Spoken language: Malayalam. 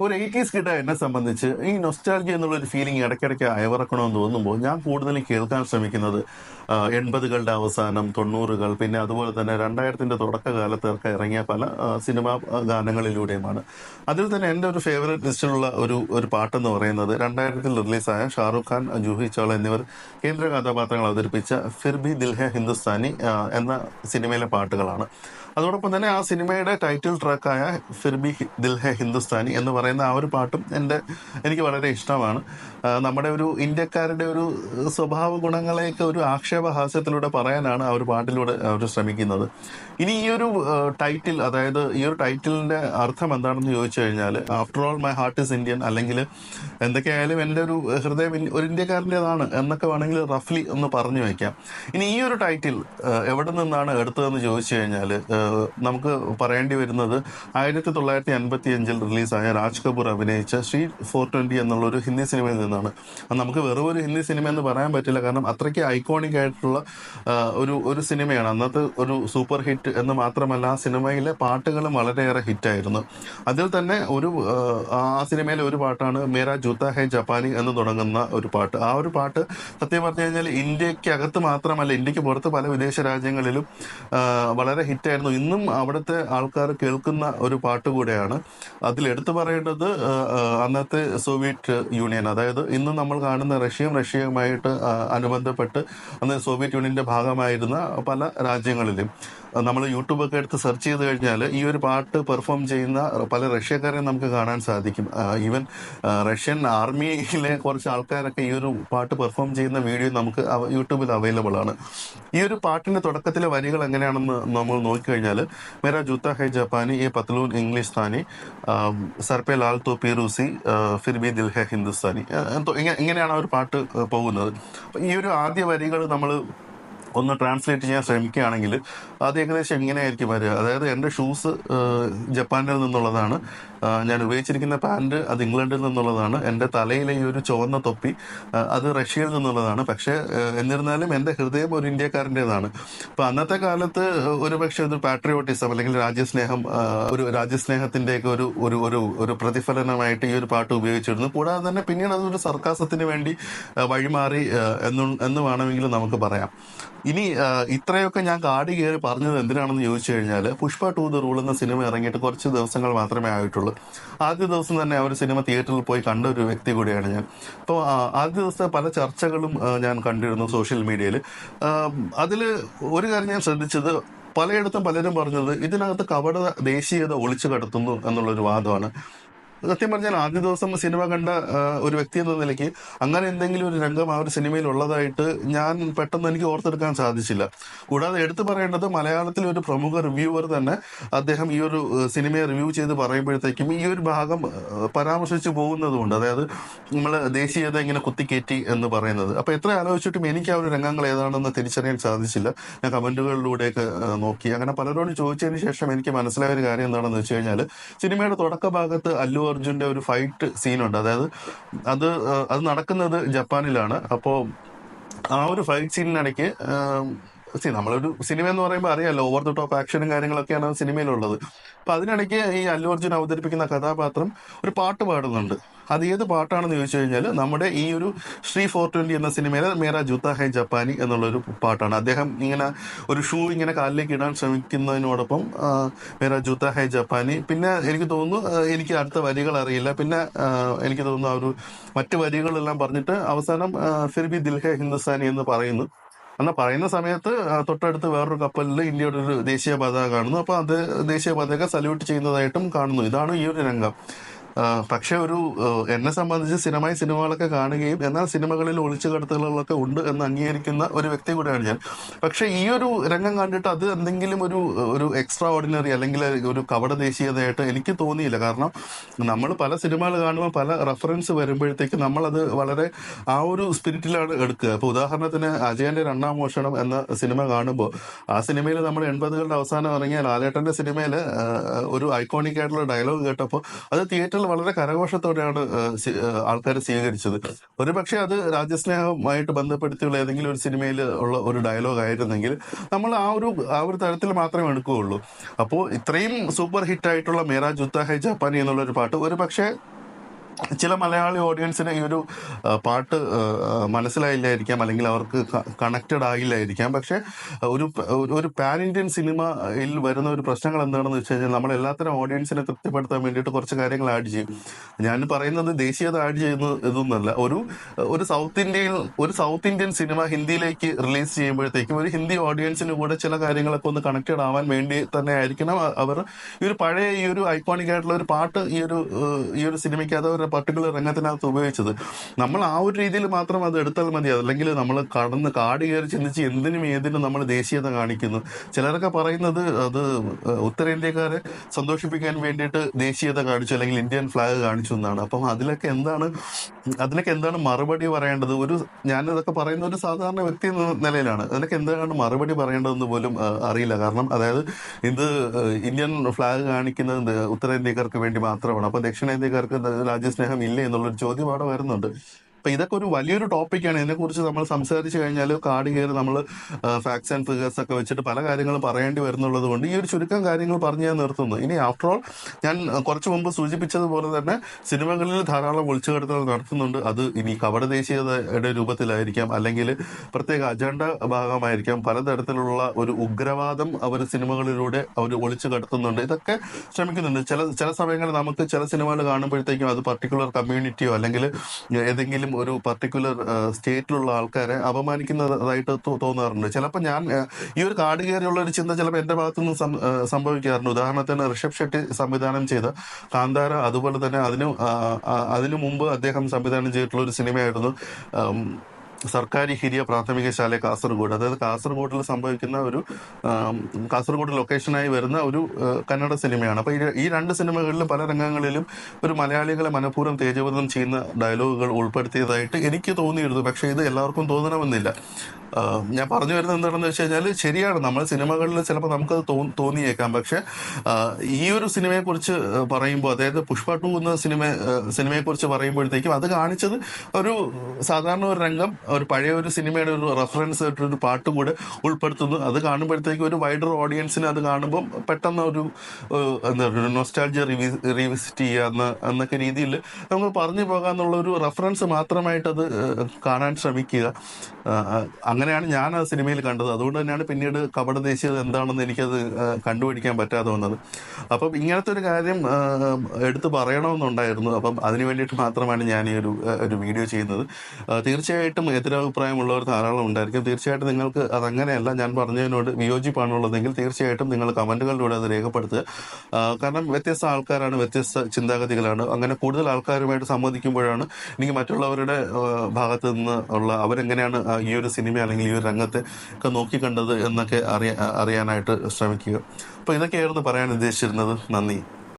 ഒരു എയ്റ്റീസ് കിട്ട എന്നെ സംബന്ധിച്ച് ഈ നൊസ്റ്റാൾജി എന്നുള്ള ഒരു ഫീലിംഗ് ഇടയ്ക്കിടയ്ക്ക് അയവിറക്കണമെന്ന് തോന്നുമ്പോൾ ഞാൻ കൂടുതലും കേൾക്കാൻ ശ്രമിക്കുന്നത് എൺപതുകളുടെ അവസാനം തൊണ്ണൂറുകൾ പിന്നെ അതുപോലെ തന്നെ രണ്ടായിരത്തിന്റെ തുടക്കകാലത്തൊക്കെ ഇറങ്ങിയ പല സിനിമാ ഗാനങ്ങളിലൂടെയുമാണ്. അതിൽ തന്നെ എന്റെ ഒരു ഫേവറേറ്റ് ലിസ്റ്റിലുള്ള ഒരു ഒരു പാട്ടെന്ന് പറയുന്നത് രണ്ടായിരത്തിൽ റിലീസായ ഷാറുഖ് ഖാൻ ജൂഹി ചോള എന്നിവർ കേന്ദ്ര കഥാപാത്രങ്ങൾ അവതരിപ്പിച്ച ഫിർ ബി ദിൽ ഹിന്ദുസ്ഥാനി എന്ന സിനിമയിലെ പാട്ടുകളാണ്. അതോടൊപ്പം തന്നെ ആ സിനിമയുടെ ടൈറ്റിൽ ട്രാക്കായ ഫിർ ബി ദിൽഹ ഹിന്ദുസ്ഥാനി എന്ന് പറയുന്ന ആ ഒരു പാട്ടും എന്റെ എനിക്ക് വളരെ ഇഷ്ടമാണ്. നമ്മുടെ ഒരു ഇന്ത്യക്കാരുടെ ഒരു സ്വഭാവ ഗുണങ്ങളെയൊക്കെ ഒരു ആക്ഷേപഹാസ്യത്തിലൂടെ പറയാനാണ് ആ ഒരു പാട്ടിലൂടെ അവർ ശ്രമിക്കുന്നത്. ഇനി ഈ ഒരു ടൈറ്റിൽ അതായത് ഈ ഒരു ടൈറ്റിലിന്റെ അർത്ഥം എന്താണെന്ന് ചോദിച്ചു കഴിഞ്ഞാൽ after all my heart is Indian അല്ലെങ്കിൽ എന്തൊക്കെയായാലും എന്റെ ഒരു ഹൃദയം ഒരു ഇന്ത്യക്കാരന്റെതാണ് എന്നൊക്കെ വേണമെങ്കിൽ റഫ്ലി ഒന്ന് പറഞ്ഞു വയ്ക്കാം. ഇനി ഈ ഒരു ടൈറ്റിൽ എവിടെ നിന്നാണ് എടുത്തതെന്ന് ചോദിച്ചു കഴിഞ്ഞാൽ നമുക്ക് പറയേണ്ടി വരുന്നത് ആയിരത്തി തൊള്ളായിരത്തി അൻപത്തി അഞ്ചിൽ റിലീസായ രാജ് കപൂർ അഭിനയിച്ച ശ്രീ ഫോർ ട്വന്റി എന്നുള്ള ഒരു ഹിന്ദി സിനിമയിൽ നിന്നാണ്. നമുക്ക് വെറും ഒരു ഹിന്ദി സിനിമ എന്ന് പറയാൻ പറ്റില്ല. കാരണം അത്രയ്ക്ക് ഐക്കോണിക് ആയിട്ടുള്ള ഒരു ഒരു സിനിമയാണ്. അന്നത്തെ ഒരു സൂപ്പർ ഹിറ്റ് എന്ന് മാത്രമല്ല ആ സിനിമയിലെ പാട്ടുകളും വളരെയേറെ ഹിറ്റായിരുന്നു. അതിൽ തന്നെ ഒരു ആ, സിനിമയിലെ ഒരു പാട്ടാണ് മേരാ ജൂത്ത ഹെ ജപ്പാനി എന്ന് തുടങ്ങുന്ന ഒരു പാട്ട്. ആ ഒരു പാട്ട് സത്യം പറഞ്ഞു കഴിഞ്ഞാൽ ഇന്ത്യയ്ക്ക് അകത്ത് മാത്രമല്ല ഇന്ത്യയ്ക്ക് പുറത്ത് പല വിദേശ രാജ്യങ്ങളിലും വളരെ ഹിറ്റായിരുന്നു. ഇന്നും അവിടുത്തെ ആൾക്കാർ കേൾക്കുന്ന ഒരു പാട്ട് കൂടെയാണ്. അതിൽ എടുത്തു പറയേണ്ടത് അന്നത്തെ സോവിയറ്റ് യൂണിയൻ. അതായത് ഇന്ന് നമ്മൾ കാണുന്ന റഷ്യയും റഷ്യയുമായിട്ട് അനുബന്ധപ്പെട്ട് അന്ന് സോവിയറ്റ് യൂണിയന്റെ ഭാഗമായിരുന്ന പല രാജ്യങ്ങളിലും. നമ്മൾ യൂട്യൂബൊക്കെ എടുത്ത് സെർച്ച് ചെയ്ത് കഴിഞ്ഞാൽ ഈ ഒരു പാട്ട് പെർഫോം ചെയ്യുന്ന പല റഷ്യക്കാരെ നമുക്ക് കാണാൻ സാധിക്കും. ഈവൻ റഷ്യൻ ആർമിയിലെ കുറച്ച് ആൾക്കാരൊക്കെ ഈ ഒരു പാട്ട് പെർഫോം ചെയ്യുന്ന വീഡിയോ നമുക്ക് യൂട്യൂബിൽ അവൈലബിൾ ആണ്. ഈ ഒരു പാട്ടിന്റെ തുടക്കത്തിലെ വരികൾ എങ്ങനെയാണെന്ന് നമ്മൾ നോക്കിക്കഴിഞ്ഞാൽ മേരാ ജൂത്ത ഹൈ ജപ്പാനി ഈ പത്ലൂൻ ഇംഗ്ലീഷ് താനി സർപ്പെ ലാൽ തോ പീറൂസി ഫിർ ബി ദിൽ ഹെ ഹിന്ദുസ്ഥാനി. എന്തോ ഇങ്ങ- ഇങ്ങനെയാണ് ആ ഒരു പാട്ട് പോകുന്നത്. ഈ ഒരു ആദ്യ വരികൾ നമ്മൾ ഒന്ന് ട്രാൻസ്ലേറ്റ് ചെയ്യാൻ ശ്രമിക്കുകയാണെങ്കിൽ അത് ഏകദേശം എങ്ങനെയായിരിക്കും വരിക. അതായത് എന്റെ ഷൂസ് ജപ്പാനിൽ നിന്നുള്ളതാണ്. ഞാൻ ഉപയോഗിച്ചിരിക്കുന്ന പാന്റ് അത് ഇംഗ്ലണ്ടിൽ നിന്നുള്ളതാണ്. എന്റെ തലയിലെ ഈ ഒരു ചുവന്ന തൊപ്പി അത് റഷ്യയിൽ നിന്നുള്ളതാണ്. പക്ഷേ എന്നിരുന്നാലും എന്റെ ഹൃദയം ഒരു ഇന്ത്യക്കാരന്റേതാണ്. അപ്പോൾ അന്നത്തെ കാലത്ത് ഒരു പക്ഷേ ഒരു പാട്രിയോട്ടിസം അല്ലെങ്കിൽ രാജ്യസ്നേഹം ഒരു രാജ്യസ്നേഹത്തിന്റെയൊക്കെ ഒരു ഒരു ഒരു ഒരു പ്രതിഫലനമായിട്ട് ഈ ഒരു പാട്ട് ഉപയോഗിച്ചിരുന്നു. കൂടാതെ തന്നെ പിന്നീട് അതൊരു സർക്കാസത്തിന് വേണ്ടി വഴിമാറി എന്നു എന്ന് വേണമെങ്കിൽ നമുക്ക് പറയാം. ഇനി ഇത്രയൊക്കെ ഞാൻ കാടി കയറി പറഞ്ഞത് എന്തിനാണെന്ന് ചോദിച്ചു കഴിഞ്ഞാൽ പുഷ്പ ടു ദ റൂൾ എന്ന സിനിമ ഇറങ്ങിയിട്ട് കുറച്ച് ദിവസങ്ങൾ മാത്രമേ ആയിട്ടുള്ളൂ. ആദ്യ ദിവസം തന്നെ ഒരു സിനിമ തിയേറ്ററിൽ പോയി കണ്ട ഒരു വ്യക്തി കൂടിയാണ് ഞാൻ. അപ്പോൾ ആദ്യ ദിവസത്തെ പല ചർച്ചകളും ഞാൻ കണ്ടിരുന്നു സോഷ്യൽ മീഡിയയിൽ. അതിൽ ഒരു കാര്യം ഞാൻ ശ്രദ്ധിച്ചത് പലയിടത്തും പലരും പറഞ്ഞത് ഇതിനകത്ത് കപട ദേശീയത ഒളിച്ചു കടത്തുന്നു എന്നുള്ളൊരു വാദമാണ്. സത്യം പറഞ്ഞാൽ ആദ്യ ദിവസം സിനിമ കണ്ട ഒരു വ്യക്തി എന്ന നിലയ്ക്ക് അങ്ങനെ എന്തെങ്കിലും ഒരു രംഗം ആ ഒരു സിനിമയിൽ ഉള്ളതായിട്ട് ഞാൻ പെട്ടെന്ന് എനിക്ക് ഓർത്തെടുക്കാൻ സാധിച്ചില്ല. കൂടാതെ എടുത്തു പറയേണ്ടത് മലയാളത്തിലെ ഒരു പ്രമുഖ റിവ്യൂവർ തന്നെ അദ്ദേഹം ഈ ഒരു സിനിമയെ റിവ്യൂ ചെയ്ത് പറയുമ്പോഴത്തേക്കും ഈ ഒരു ഭാഗം പരാമർശിച്ച് പോകുന്നതുകൊണ്ട് അതായത് നമ്മൾ ദേശീയത ഇങ്ങനെ കുത്തിക്കയറ്റി എന്ന് പറയുന്നത്. അപ്പോൾ എത്ര ആലോചിച്ചിട്ടും എനിക്ക് ആ ഒരു രംഗങ്ങൾ ഏതാണെന്ന് തിരിച്ചറിയാൻ സാധിച്ചില്ല. ഞാൻ കമന്റുകളിലൂടെയൊക്കെ ഏഹ്, നോക്കി. അങ്ങനെ പലരോടും ചോദിച്ചതിന് ശേഷം എനിക്ക് മനസ്സിലായ ഒരു കാര്യം എന്താണെന്ന് വെച്ച് കഴിഞ്ഞാൽ സിനിമയുടെ തുടക്ക ഭാഗത്ത് അല്ലു അർജുന്റെ ഒരു ഫൈറ്റ് സീനുണ്ട് അതായത് അത് അത് നടക്കുന്നത് ജപ്പാനിലാണ്. അപ്പോൾ ആ ഒരു ഫൈറ്റ് സീനിനിടയ്ക്ക് സി നമ്മളൊരു സിനിമ എന്ന് പറയുമ്പോൾ അറിയാലോ ഓവർ ദ ടോപ്പ് ആക്ഷനും കാര്യങ്ങളൊക്കെയാണ് സിനിമയിലുള്ളത്. അപ്പൊ അതിനിടയ്ക്ക് ഈ അല്ലു അർജുൻ അവതരിപ്പിക്കുന്ന കഥാപാത്രം ഒരു പാട്ട് പാടുന്നുണ്ട്. അത് ഏത് പാട്ടാണെന്ന് ചോദിച്ചു കഴിഞ്ഞാൽ നമ്മുടെ ഈ ഒരു ശ്രീ ഫോർ ട്വന്റി എന്ന സിനിമയിലെ മേര ജൂത്ത ഹൈ ജപ്പാനി എന്നുള്ളൊരു പാട്ടാണ്. അദ്ദേഹം ഇങ്ങനെ ഒരു ഷൂ ഇങ്ങനെ കാലിലേക്ക് ഇടാൻ ശ്രമിക്കുന്നതിനോടൊപ്പം മേര ജൂത്ത ഹൈ ജപ്പാനി. പിന്നെ എനിക്ക് തോന്നുന്നു എനിക്ക് അടുത്ത വരികൾ അറിയില്ല. പിന്നെ എനിക്ക് തോന്നുന്നു ആ ഒരു മറ്റു വരികളെല്ലാം പറഞ്ഞിട്ട് അവസാനം ഫിർബി ഫിർ ബി ദിൽ ഹിന്ദുസ്ഥാനി എന്ന് പറയുന്നു. എന്നാൽ പറയുന്ന സമയത്ത് തൊട്ടടുത്ത് വേറൊരു കപ്പലിൽ ഇന്ത്യയുടെ ഒരു ദേശീയ പതാക കാണുന്നു. അപ്പോൾ അത് ദേശീയ പതാക സല്യൂട്ട് ചെയ്യുന്നതായിട്ടും കാണുന്നു. ഇതാണ് ഈ ഒരു രംഗം. പക്ഷെ ഒരു എന്നെ സംബന്ധിച്ച് സ്ഥിരമായി സിനിമകളൊക്കെ കാണുകയും എന്നാൽ സിനിമകളിൽ ഒളിച്ചു കടത്തലുകളൊക്കെ ഉണ്ട് എന്ന് അംഗീകരിക്കുന്ന ഒരു വ്യക്തി കൂടെയാണ് ഞാൻ. പക്ഷെ ഈ ഒരു രംഗം കണ്ടിട്ട് അത് എന്തെങ്കിലും ഒരു ഒരു എക്സ്ട്രാ ഓർഡിനറി അല്ലെങ്കിൽ ഒരു കവട ദേശീയതയായിട്ട് എനിക്ക് തോന്നിയില്ല. കാരണം നമ്മൾ പല സിനിമകൾ കാണുമ്പോൾ പല റെഫറൻസ് വരുമ്പോഴത്തേക്ക് നമ്മളത് വളരെ ആ ഒരു സ്പിരിറ്റിലാണ് എടുക്കുക. ഇപ്പോൾ ഉദാഹരണത്തിന് അജയന്റെ രണ്ടാം മോഷണം എന്ന സിനിമ കാണുമ്പോൾ ആ സിനിമയിൽ നമ്മൾ എൺപതുകളുടെ അവസാനം ഇറങ്ങിയ ലാലേട്ടന്റെ സിനിമയിൽ ഒരു ഐക്കോണിക് ആയിട്ടുള്ള ഡയലോഗ് കേട്ടപ്പോൾ അത് തിയേറ്ററിൽ വളരെ കരഘോഷത്തോടെയാണ് ആൾക്കാർ സ്വീകരിച്ചത്. ഒരുപക്ഷെ അത് രാജ്യസ്നേഹമായിട്ട് ബന്ധപ്പെടുത്തിയുള്ള ഏതെങ്കിലും ഒരു സിനിമയിൽ ഉള്ള ഒരു ഡയലോഗ് ആയിരുന്നെങ്കിൽ നമ്മൾ ആ ഒരു ആ ഒരു തരത്തിൽ മാത്രമേ എടുക്കുകയുള്ളൂ. അപ്പോൾ ഇത്രയും സൂപ്പർ ഹിറ്റ് ആയിട്ടുള്ള മേരാ ജുത്ത ഹൈ ജപ്പാനി എന്നുള്ള ഒരു പാട്ട് ഒരു പക്ഷേ ചില മലയാളി ഓഡിയൻസിന് ഈ ഒരു പാട്ട് മനസ്സിലായില്ലായിരിക്കാം അല്ലെങ്കിൽ അവർക്ക് കണക്റ്റഡ് ആയില്ലായിരിക്കാം. പക്ഷെ ഒരു ഒരു- പാൻ ഇന്ത്യൻ സിനിമയിൽ വരുന്ന ഒരു പ്രശ്നങ്ങൾ എന്താണെന്ന് വെച്ച് കഴിഞ്ഞാൽ നമ്മൾ എല്ലാത്തരം ഓഡിയൻസിനെ തൃപ്തിപ്പെടുത്താൻ വേണ്ടിയിട്ട് കുറച്ച് കാര്യങ്ങൾ ആഡ് ചെയ്യും. ഞാൻ പറയുന്നത് ദേശീയത ആഡ് ചെയ്യുന്ന ഇതൊന്നല്ല ഒരു ഒരു സൗത്ത് ഇന്ത്യയിൽ ഒരു സൗത്ത് ഇന്ത്യൻ സിനിമ ഹിന്ദിയിലേക്ക് റിലീസ് ചെയ്യുമ്പോഴത്തേക്കും ഒരു ഹിന്ദി ഓഡിയൻസിന് കൂടെ ചില കാര്യങ്ങളൊക്കെ ഒന്ന് കണക്റ്റഡ് ആവാൻ വേണ്ടി തന്നെ ആയിരിക്കണം. അവർ ഈ ഒരു പഴയ ഈ ഒരു ഐക്കോണിക് ആയിട്ടുള്ള ഒരു പാട്ട് ഈ ഒരു ഈ ഒരു സിനിമയ്ക്ക് അത് ഒരു പർട്ടിക്കുലർ രംഗത്തിനകത്ത് ഉപയോഗിച്ചത്. നമ്മൾ ആ ഒരു രീതിയിൽ മാത്രം അത് എടുത്താൽ മതി. അല്ലെങ്കിൽ നമ്മൾ കടന്ന് കാട് കയറി ചിന്തിച്ച് എന്തിനും ഏതിനും നമ്മൾ ദേശീയത കാണിക്കുന്നു. ചിലരൊക്കെ പറയുന്നത് അത് ഉത്തരേന്ത്യക്കാരെ സന്തോഷിപ്പിക്കാൻ വേണ്ടിയിട്ട് ദേശീയത കാണിച്ചു അല്ലെങ്കിൽ ഇന്ത്യൻ ഫ്ലാഗ് കാണിച്ചു എന്നാണ്. അപ്പം അതിലൊക്കെ എന്താണ് അതിലൊക്കെ എന്താണ് മറുപടി പറയേണ്ടത്? ഒരു ഞാനിതൊക്കെ പറയുന്ന ഒരു സാധാരണ വ്യക്തി എന്ന നിലയിലാണ്. അതിനൊക്കെ എന്താണ് മറുപടി പറയേണ്ടതെന്ന് പോലും അറിയില്ല. കാരണം അതായത് ഇത് ഇന്ത്യൻ ഫ്ലാഗ് കാണിക്കുന്നത് ഉത്തരേന്ത്യക്കാർക്ക് വേണ്ടി മാത്രമാണ്. അപ്പോൾ ദക്ഷിണേന്ത്യക്കാർക്ക് ഇത് രാജ്യസ്നേഹം ഇല്ലേ എന്നുള്ളൊരു ചോദ്യം അവിടെ വരുന്നുണ്ട്. അപ്പൊ ഇതൊക്കെ ഒരു വലിയൊരു ടോപ്പിക്കാണ് ഇതിനെക്കുറിച്ച് നമ്മൾ സംസാരിച്ചു കഴിഞ്ഞാൽ കാട് കയറി നമ്മൾ ഫാക്ട്സ് ആൻഡ് ഫിഗേഴ്സ് ഒക്കെ വെച്ചിട്ട് പല കാര്യങ്ങളും പറയേണ്ടി വരുന്നുള്ളത് കൊണ്ട് ഈ ഒരു ചുരുക്കം കാര്യങ്ങൾ പറഞ്ഞു ഞാൻ നിർത്തുന്നു. ഇനി ആഫ്റ്റർ ഓൾ ഞാൻ കുറച്ച് മുമ്പ് സൂചിപ്പിച്ചതുപോലെ തന്നെ സിനിമകളിൽ ധാരാളം ഒളിച്ചുകടത്തൽ നടത്തുന്നുണ്ട്. അത് ഇനി കപട ദേശീയതയുടെ രൂപത്തിലായിരിക്കാം. അല്ലെങ്കിൽ പ്രത്യേക അജണ്ട ഭാഗമായിരിക്കാം. പലതരത്തിലുള്ള ഒരു ഉഗ്രവാദം അവർ സിനിമകളിലൂടെ അവർ ഒളിച്ചു കടത്തുന്നുണ്ട് ഇതൊക്കെ ശ്രമിക്കുന്നുണ്ട്. ചില ചില സമയങ്ങളിൽ നമുക്ക് ചില സിനിമകൾ കാണുമ്പോഴത്തേക്കും അത് പർട്ടിക്കുലർ കമ്മ്യൂണിറ്റിയോ അല്ലെങ്കിൽ ഏതെങ്കിലും ഒരു പർട്ടിക്കുലർ സ്റ്റേറ്റിലുള്ള ആൾക്കാരെ അപമാനിക്കുന്നതായിട്ട് തോന്നാറുണ്ട്. ചിലപ്പോൾ ഞാൻ ഈ ഒരു കാട് കയറിയുള്ള ഒരു ചിന്ത ചിലപ്പോൾ എന്റെ ഭാഗത്തുനിന്ന് സംഭവിക്കാറുണ്ട്. ഉദാഹരണത്തിന് ഋഷഭ് ഷെട്ടി സംവിധാനം ചെയ്ത കാന്താര അതുപോലെ തന്നെ അതിനു അതിനു മുമ്പ് അദ്ദേഹം സംവിധാനം ചെയ്തിട്ടുള്ള ഒരു സിനിമയായിരുന്നു ആം, സർക്കാരി ഹിരിയ പ്രാഥമിക ശാല കാസർഗോഡ്. അതായത് കാസർഗോഡിൽ സംഭവിക്കുന്ന ഒരു കാസർഗോഡ് ലൊക്കേഷനായി വരുന്ന ഒരു കന്നഡ സിനിമയാണ്. അപ്പോൾ ഈ ഈ രണ്ട് സിനിമകളിലും പല രംഗങ്ങളിലും ഒരു മലയാളികളെ മനഃപൂർവം തേജോവധം ചെയ്യുന്ന ഡയലോഗുകൾ ഉൾപ്പെടുത്തിയതായിട്ട് എനിക്ക് തോന്നിയിരുന്നു. പക്ഷേ ഇത് എല്ലാവർക്കും തോന്നണമെന്നില്ല. ഞാൻ പറഞ്ഞു വരുന്നത് എന്താണെന്ന് വെച്ച് കഴിഞ്ഞാൽ ശരിയാണ് നമ്മൾ സിനിമകളിൽ ചിലപ്പോൾ നമുക്കത് തോ തോന്നിയേക്കാം. പക്ഷെ ഈ ഒരു സിനിമയെക്കുറിച്ച് പറയുമ്പോൾ അതായത് പുഷ്പ ടു എന്ന സിനിമ സിനിമയെക്കുറിച്ച് പറയുമ്പോഴത്തേക്കും അത് കാണിച്ചത് ഒരു സാധാരണ ഒരു രംഗം ഒരു പഴയ ഒരു സിനിമയുടെ ഒരു റെഫറൻസ് ഒരു പാട്ട് കൂടെ ഉൾപ്പെടുത്തുന്നു. അത് കാണുമ്പോഴത്തേക്കും ഒരു വൈഡർ ഓഡിയൻസിന് അത് കാണുമ്പോൾ പെട്ടെന്ന് ഒരു എന്താ പറയുക ഒരു റിവി റീവിസിറ്റ് ചെയ്യുക എന്ന എന്നൊക്കെ രീതിയിൽ നമ്മൾ പറഞ്ഞു പോകാമെന്നുള്ള ഒരു റെഫറൻസ് മാത്രമായിട്ട് അത് കാണാൻ ശ്രമിക്കുക. അങ്ങനെയാണ് ഞാൻ ആ സിനിമയിൽ കണ്ടത്. അതുകൊണ്ട് തന്നെയാണ് പിന്നീട് കപട ദേശീയത എന്താണെന്ന് എനിക്കത് കണ്ടുപിടിക്കാൻ പറ്റാതെ വന്നത്. അപ്പം ഇങ്ങനത്തെ ഒരു കാര്യം എടുത്ത് പറയണമെന്നുണ്ടായിരുന്നു. അപ്പം അതിന് വേണ്ടിയിട്ട് മാത്രമാണ് ഞാൻ ഈ ഒരു ഒരു വീഡിയോ ചെയ്യുന്നത്. തീർച്ചയായിട്ടും എതിരഭിപ്രായമുള്ളവർ ധാരാളം ഉണ്ടായിരിക്കും. തീർച്ചയായിട്ടും നിങ്ങൾക്ക് അതങ്ങനെയല്ല ഞാൻ പറഞ്ഞതിനോട് വിയോജിപ്പാണുള്ളതെങ്കിൽ തീർച്ചയായിട്ടും നിങ്ങൾ കമന്റുകളിലൂടെ അത് രേഖപ്പെടുത്തുക. കാരണം വ്യത്യസ്ത ആൾക്കാരാണ് വ്യത്യസ്ത ചിന്താഗതികളാണ്. അങ്ങനെ കൂടുതൽ ആൾക്കാരുമായിട്ട് സംവദിക്കുമ്പോഴാണ് എനിക്ക് മറ്റുള്ളവരുടെ ഭാഗത്ത് നിന്ന് ഉള്ള അവരെങ്ങനെയാണ് ഈ ഒരു സിനിമ അല്ലെങ്കിൽ ഈ ഒരു രംഗത്തെ ഒക്കെ നോക്കിക്കണ്ടത് എന്നൊക്കെ അറിയാ അറിയാനായിട്ട് ശ്രമിക്കുക. അപ്പോൾ ഇതൊക്കെയായിരുന്നു പറയാൻ ഉദ്ദേശിച്ചിരുന്നത്. നന്ദി.